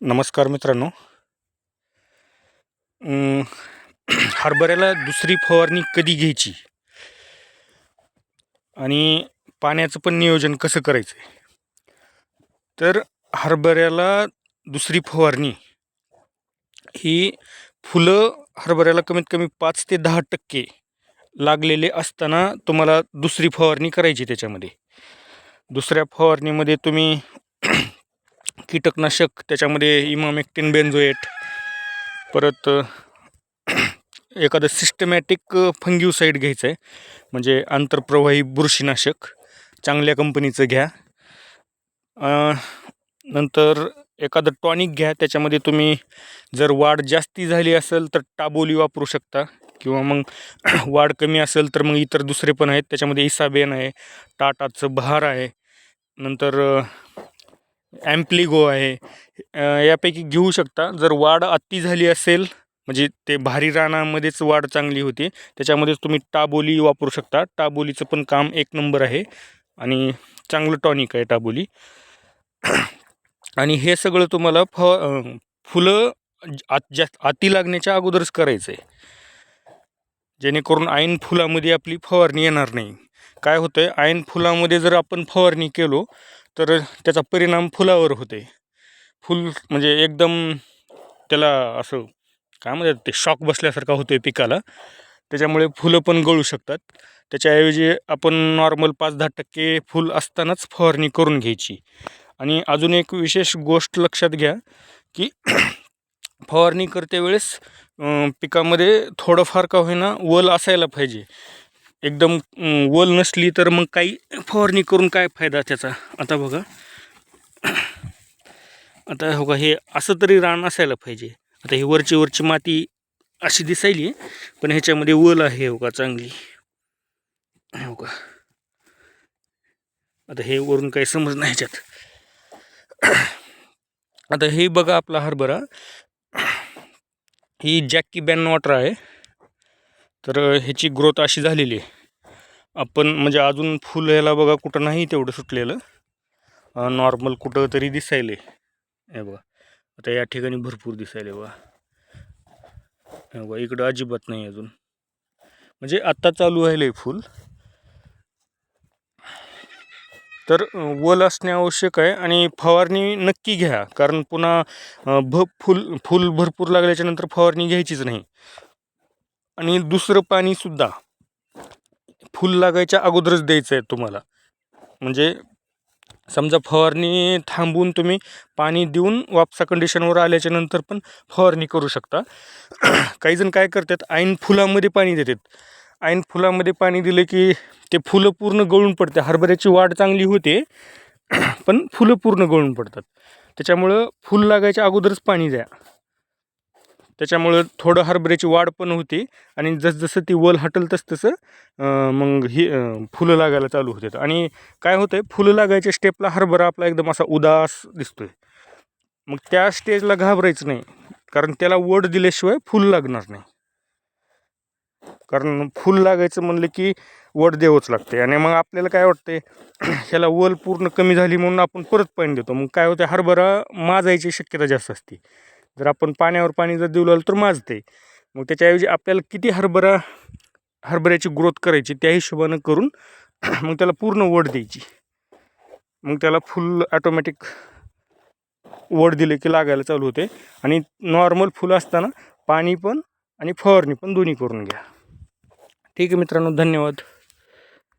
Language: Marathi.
नमस्कार मित्रांनो. हरभऱ्याला दुसरी फवारणी कधी घ्यायची? आणि पाण्याचं पण नियोजन कसं करायचं आहे तर हरभऱ्याला दुसरी फवारणी ही फुलं हरभऱ्याला कमीत कमी पाच ते दहा टक्के लागलेले असताना तुम्हाला दुसरी फवारणी करायची त्याच्यामध्ये. दुसऱ्या फवारणीमध्ये तुम्ही कीटकनाशक त्याच्यामध्ये इमामेक्टिन बेन्झोएट परत एखादं सिस्टमॅटिक फंग्यूसाईड घ्यायचं आहे म्हणजे आंतरप्रवाही बुरशीनाशक चांगल्या कंपनीचं घ्या. नंतर एखादं टॉनिक घ्या त्याच्यामध्ये तुम्ही जर वाढ जास्ती झाली असेल तर टाबोली वापरू शकता. किंवा मग वाढ कमी असेल तर मग इतर दुसरे पण आहेत. त्याच्यामध्ये इसाबेन आहे टाटाचं बहार आहे. नंतर ॲम्प्लिगो आहे. यापैकी घेऊ शकता. जर वाढ अति झाली असेल म्हणजे ते भारी रानामध्येच वाढ चांगली होती त्याच्यामध्येच तुम्ही टाबोली वापरू शकता. टाबोलीचं पण काम एक नंबर आहे. आणि चांगलं टॉनिक आहे टाबोली. आणि हे सगळं तुम्हाला फ फुलं आत जास्त अति लागण्याच्या अगोदरच करायचं आहे जेणेकरून ऐन फुलामध्ये आपली फवारणी येणार नाही. काय होतं आहे ऐन फुलामध्ये जर आपण फवारणी केलो तर त्याचा परिणाम फुलावर होते. फुल म्हणजे एकदम त्याला असं काय म्हणतात ते शॉक बसल्यासारखा होतो आहे पिकाला. त्याच्यामुळे फुलं पण गळू शकतात. त्याच्याऐवजी आपण नॉर्मल पाच दहा टक्के फुल असतानाच फवारणी करून घ्यायची. आणि अजून एक विशेष गोष्ट लक्षात घ्या की फवारणी करते वेळेस पिकामध्ये थोडंफार का होईना वल असायला पाहिजे. एकदम वल नसली तर मग काही फवारणी करून काय फायदा त्याचा? आता बघा. आता हो का हे असं तरी रान असायला पाहिजे. आता ही वरची वरची माती अशी दिसायली पण ह्याच्यामध्ये वल आहे हो का चांगली. हो का. आता हे वरून काही समज नाही ह्याच्यात. आता हे बघा आपला हरभरा. ही जॅकी बॅन वॉटर आहे. तर ह्याची ग्रोथ अशी झालेली आहे. आपण म्हणजे अजून फुल ह्याला बघा कुठं नाही तेवढं सुटलेलं. नॉर्मल कुठं तरी दिसायले. हे बघा. आता या ठिकाणी भरपूर दिसायले बघा. हे बघा इकडं अजिबात नाही अजून. म्हणजे आत्ता चालू आहे फुल. तर वल असणे आवश्यक आहे आणि फवारणी नक्की घ्या. कारण पुन्हा भ फुल फुल भरपूर लागल्याच्यानंतर फवारणी घ्यायचीच नाही. आणि दुसरं पाणीसुद्धा फुल लागायच्या अगोदरच द्यायचं आहे तुम्हाला. म्हणजे समजा फवारणी थांबवून तुम्ही पाणी देऊन वापसा कंडिशनवर आल्याच्यानंतर पण फवारणी करू शकता. काही जण काय करतात ऐन फुलामध्ये पाणी देतात. ऐन फुलामध्ये पाणी दिलं की ते फुलं पूर्ण गळून पडते. हरभऱ्याची वाढ चांगली होते पण फुलं पूर्ण गळून पडतात. त्याच्यामुळं फुल लागायच्या अगोदरच पाणी द्या. त्याच्यामुळं थोडं हरभऱ्याची वाढ पण होते आणि जसजसं ती वल हटल तसतसं मग ही फुलं लागायला चालू होतात आणि काय होतं आहे फुलं लागायच्या स्टेपला हरभरा आपला एकदम असा उदास दिसतो आहे मग त्या स्टेजला घाबरायचं नाही कारण त्याला वड दिल्याशिवाय फुल लागणार नाही. कारण फुल लागायचं म्हणलं की वड द्यावंच लागते आणि मग आपल्याला काय वाटते ह्याला वल पूर्ण कमी झाली म्हणून आपण परत पाणी देतो. मग काय होते हरभरा माजायची शक्यता जास्त असते. जर आपण पाण्यावर पाणी जर देऊ लागलं तर माजते. मग त्याच्याऐवजी आपल्याला किती हरभरा हरभऱ्याची ग्रोथ करायची त्या हिशोबानं करून मग त्याला पूर्ण वड द्यायची. मग त्याला फुल ॲटोमॅटिक वड दिले की लागायला चालू होते. आणि नॉर्मल फुलं असताना पाणी पण आणि फवारणी पण दोन्ही करून घ्या. ठीक आहे मित्रांनो धन्यवाद.